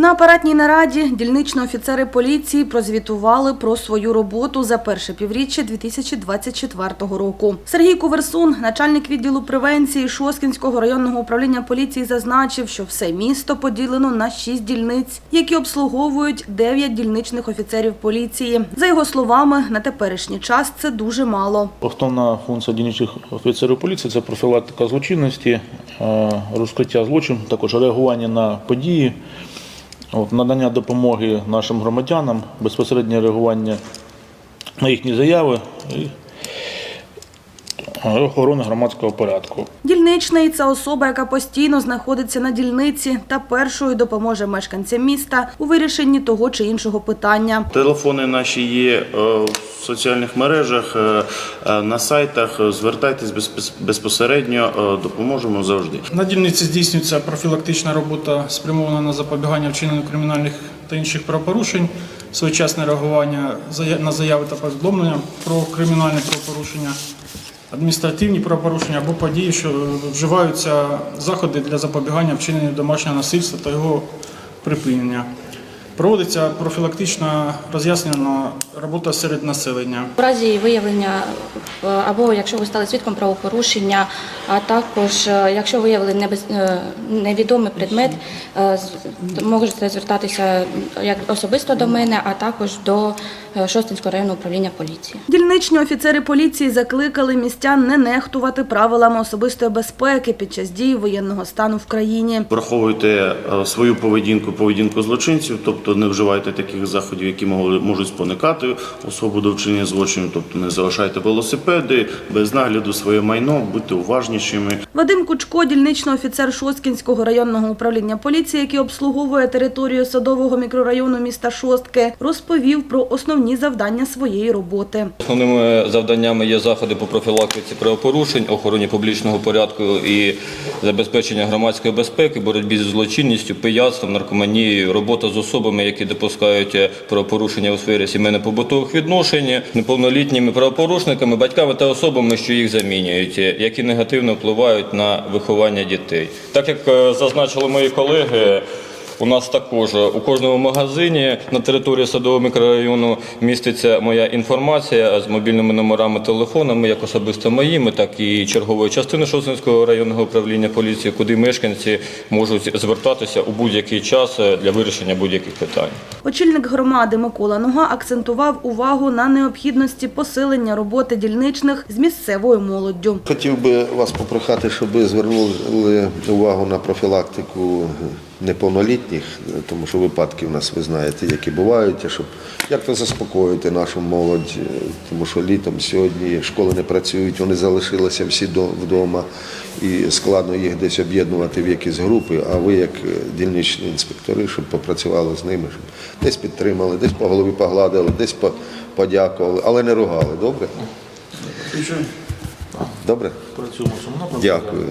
На апаратній нараді дільничні офіцери поліції прозвітували про свою роботу за перше півріччя 2024 року. Сергій Куверсун, начальник відділу превенції Шоскінського районного управління поліції, зазначив, що все місто поділено на шість дільниць, які обслуговують дев'ять дільничних офіцерів поліції. За його словами, на теперішній час це дуже мало. Основна функція дільничних офіцерів поліції це профілактика злочинності, е, розкриття злочину, також реагування на події, от, надання допомоги нашим громадянам, безпосереднє реагування на їхні заяви. І охорона громадського порядку. Дільничний це особа, яка постійно знаходиться на дільниці та першою допоможе мешканцям міста у вирішенні того чи іншого питання. Телефони наші є е, в соціальних мережах, е, е, на сайтах. Звертайтесь безпосередньо, допоможемо завжди. На дільниці здійснюється профілактична робота, спрямована на запобігання вчиненню кримінальних та інших правопорушень, своєчасне реагування на заяви та повідомлення про кримінальне правопорушення, адміністративні правопорушення або події, що вживаються заходи для запобігання вчиненню домашнього насильства та його припинення. Проводиться профілактична роз'яснена робота серед населення. У разі виявлення е, або якщо ви стали свідком правопорушення, а також е, якщо виявили е, невідомий предмет, можете звертатися як особисто до мене, а також до Шостинського районного управління поліції. Дільничні офіцери поліції закликали містян не нехтувати правилами особистої безпеки під час дії воєнного стану в країні. Враховуйте свою поведінку, поведінку злочинців, тобто не вживайте таких заходів, які могли- можуть спонукати особу до вчинення злочину, тобто не залишайте велосипеди без нагляду своє майно, будьте уважнішими. Вадим Кучко, дільничний офіцер Шосткінського районного управління поліції, який обслуговує територію садового мікрорайону міста Шостки, розповів про основні завдання своєї роботи. Основними завданнями є заходи по профілактиці правопорушень, охороні публічного порядку і забезпечення громадської безпеки, боротьбі з злочинністю, пияцтвом, наркоманією, робота з особами, які допускають правопорушення у сфері сімейно-побутових відношень, неповнолітніми правопорушниками, батьками та особами, що їх замінюють, які негативно впливають на виховання дітей. Так як е, зазначили мої колеги. У нас також у кожному магазині на території садового мікрорайону міститься моя інформація з мобільними номерами телефонами, як особисто моїми, так і чергової частини Шосинського районного управління поліції, куди мешканці можуть звертатися у будь-який час для вирішення будь-яких питань. Очільник громади Микола Нога акцентував увагу на необхідності посилення роботи дільничних з місцевою молоддю. Хотів би вас попрохати, щоб ви звернули увагу на профілактику неповнолітніх, тому що випадки в нас ви знаєте, які бувають, щоб як то заспокоїти нашу молодь, тому що літом сьогодні школи не працюють, вони залишилися всі до- вдома, і складно їх десь об'єднувати в якісь групи. А ви, як дільничні інспектори, щоб попрацювали з ними, щоб десь підтримали, десь по голові погладили, десь по- подякували, але не ругали. Добре? Добре? Працюємо. Дякую.